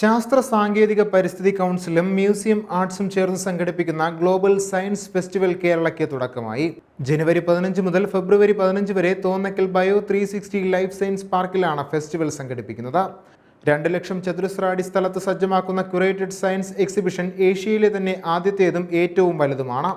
ശാസ്ത്ര സാങ്കേതിക പരിസ്ഥിതി കൗൺസിലും മ്യൂസിയം ആർട്സും ചേർന്ന് സംഘടിപ്പിക്കുന്ന ഗ്ലോബൽ സയൻസ് ഫെസ്റ്റിവൽ കേരളയ്ക്ക് തുടക്കമായി. ജനുവരി പതിനഞ്ച് മുതൽ ഫെബ്രുവരി പതിനഞ്ച് വരെ Thonnakkal bio three sixty life science പാർക്കിലാണ് festival സംഘടിപ്പിക്കുന്നത്. രണ്ട് ലക്ഷം ചതുരശ്ര അടി സ്ഥലത്ത് സജ്ജമാക്കുന്ന ക്യൂറേറ്റഡ് സയൻസ് എക്സിബിഷൻ ഏഷ്യയിലെ തന്നെ ആദ്യത്തേതും ഏറ്റവും വലുതുമാണ്.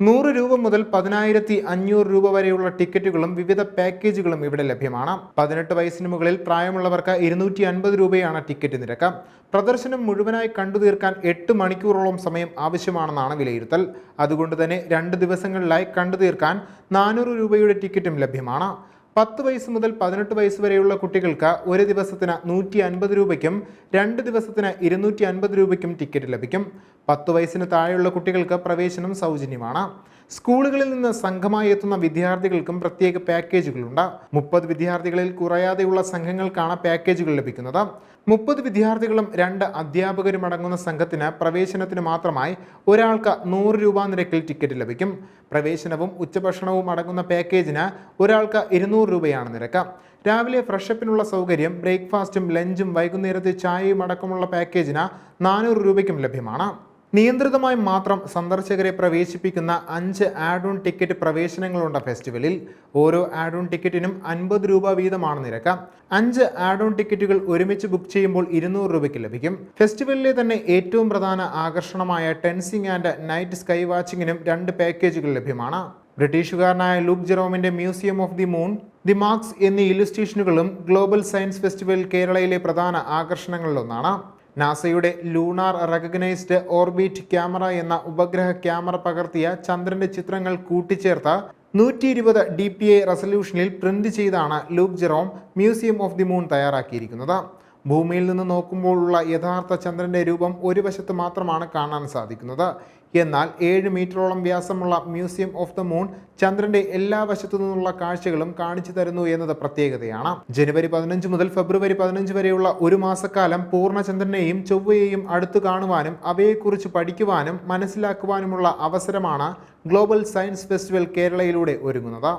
നൂറ് രൂപ മുതൽ പതിനായിരത്തി അഞ്ഞൂറ് രൂപ വരെയുള്ള ടിക്കറ്റുകളും വിവിധ പാക്കേജുകളും ഇവിടെ ലഭ്യമാണ്. പതിനെട്ട് വയസ്സിന് മുകളിൽ പ്രായമുള്ളവർക്ക് ഇരുന്നൂറ്റി അൻപത് രൂപയാണ് ടിക്കറ്റ് നിരക്ക്. പ്രദർശനം മുഴുവനായി കണ്ടു തീർക്കാൻ എട്ട് മണിക്കൂറോളം സമയം ആവശ്യമാണെന്നാണ് വിലയിരുത്തൽ. അതുകൊണ്ട് തന്നെ രണ്ട് ദിവസങ്ങളിലായി കണ്ടു തീർക്കാൻ നാനൂറ് രൂപയുടെ ടിക്കറ്റും ലഭ്യമാണ്. പത്ത് വയസ്സ് മുതൽ പതിനെട്ട് വയസ്സ് വരെയുള്ള കുട്ടികൾക്ക് ഒരു ദിവസത്തിന് നൂറ്റി അൻപത് രൂപയ്ക്കും രണ്ട് ദിവസത്തിന് ഇരുന്നൂറ്റി അൻപത് രൂപയ്ക്കും ടിക്കറ്റ് ലഭിക്കും. പത്ത് വയസ്സിന് താഴെയുള്ള കുട്ടികൾക്ക് പ്രവേശനം സൗജന്യമാണ്. സ്കൂളുകളിൽ നിന്ന് സംഘമായി എത്തുന്ന വിദ്യാർത്ഥികൾക്കും പ്രത്യേക പാക്കേജുകളുണ്ട്. മുപ്പത് വിദ്യാർത്ഥികളിൽ കുറയാതെയുള്ള സംഘങ്ങൾക്കാണ് പാക്കേജുകൾ ലഭിക്കുന്നത്. മുപ്പത് വിദ്യാർത്ഥികളും രണ്ട് അധ്യാപകരും അടങ്ങുന്ന സംഘത്തിന് പ്രവേശനത്തിന് മാത്രമായി ഒരാൾക്ക് നൂറ് രൂപ നിരക്കിൽ ടിക്കറ്റ് ലഭിക്കും. പ്രവേശനവും ഉച്ചഭക്ഷണവും അടങ്ങുന്ന പാക്കേജിന് ഒരാൾക്ക് ഇരുന്നൂറ് രൂപയാണ് നിരക്ക്. രാവിലെ ഫ്രഷപ്പിനുള്ള സൗകര്യം ബ്രേക്ക്ഫാസ്റ്റും ലഞ്ചും വൈകുന്നേരത്തെ ചായയും അടക്കമുള്ള പാക്കേജിന് നാനൂറ് രൂപയ്ക്കും ലഭ്യമാണ്. നിയന്ത്രിതമായി മാത്രം സന്ദർശകരെ പ്രവേശിപ്പിക്കുന്ന അഞ്ച് ആഡ് ഓൺ ടിക്കറ്റ് പ്രവേശനങ്ങളുണ്ട് ഫെസ്റ്റിവലിൽ. ഓരോ ആഡ് ഓൺ ടിക്കറ്റിനും അൻപത് രൂപ വീതമാണ് നിരക്ക്. അഞ്ച് ആഡ് ഓൺ ടിക്കറ്റുകൾ ഒരുമിച്ച് ബുക്ക് ചെയ്യുമ്പോൾ ഇരുന്നൂറ് രൂപയ്ക്ക് ലഭിക്കും. ഫെസ്റ്റിവലിലെ തന്നെ ഏറ്റവും പ്രധാന ആകർഷണമായ ടെൻസിംഗ് ആൻഡ് നൈറ്റ് സ്കൈ വാച്ചിങ്ങിനും രണ്ട് പാക്കേജുകൾ ലഭ്യമാണ്. ബ്രിട്ടീഷുകാരനായ Luke ജെറോമിന്റെ museum of the moon the Mars എന്നീ ഇല്ലുസ്ട്രേഷനുകളും ഗ്ലോബൽ സയൻസ് ഫെസ്റ്റിവൽ കേരളയിലെ പ്രധാന ആകർഷണങ്ങളിലൊന്നാണ്. നാസയുടെ ലൂണാർ റെക്കഗ്നൈസ്ഡ് ഓർബിറ്റ് ക്യാമറ എന്ന ഉപഗ്രഹ ക്യാമറ പകർത്തിയ ചന്ദ്രന്റെ ചിത്രങ്ങൾ കൂട്ടിച്ചേർത്ത നൂറ്റി ഇരുപത് ഡി പി എ റെസൊല്യൂഷനിൽ പ്രിന്റ് ചെയ്താണ് Luke Jerome museum of the moon തയ്യാറാക്കിയിരിക്കുന്നത്. ഭൂമിയിൽ നിന്ന് നോക്കുമ്പോഴുള്ള യഥാർത്ഥ ചന്ദ്രന്റെ രൂപം ഒരു വശത്ത് മാത്രമാണ് കാണാൻ സാധിക്കുന്നത്. എന്നാൽ ഏഴ് മീറ്ററോളം വ്യാസമുള്ള മ്യൂസിയം ഓഫ് ദ മൂൺ ചന്ദ്രന്റെ എല്ലാ വശത്തു നിന്നുള്ള കാഴ്ചകളും കാണിച്ചു തരുന്നു എന്നത് പ്രത്യേകതയാണ്. ജനുവരി പതിനഞ്ച് മുതൽ ഫെബ്രുവരി പതിനഞ്ച് വരെയുള്ള ഒരു മാസക്കാലം പൂർണചന്ദ്രനെയും ചൊവ്വയെയും അടുത്തു കാണുവാനും അവയെക്കുറിച്ച് പഠിക്കുവാനും മനസ്സിലാക്കുവാനുമുള്ള അവസരമാണ് ഗ്ലോബൽ സയൻസ് ഫെസ്റ്റിവൽ കേരളയിലൂടെ ഒരുങ്ങുന്നത്.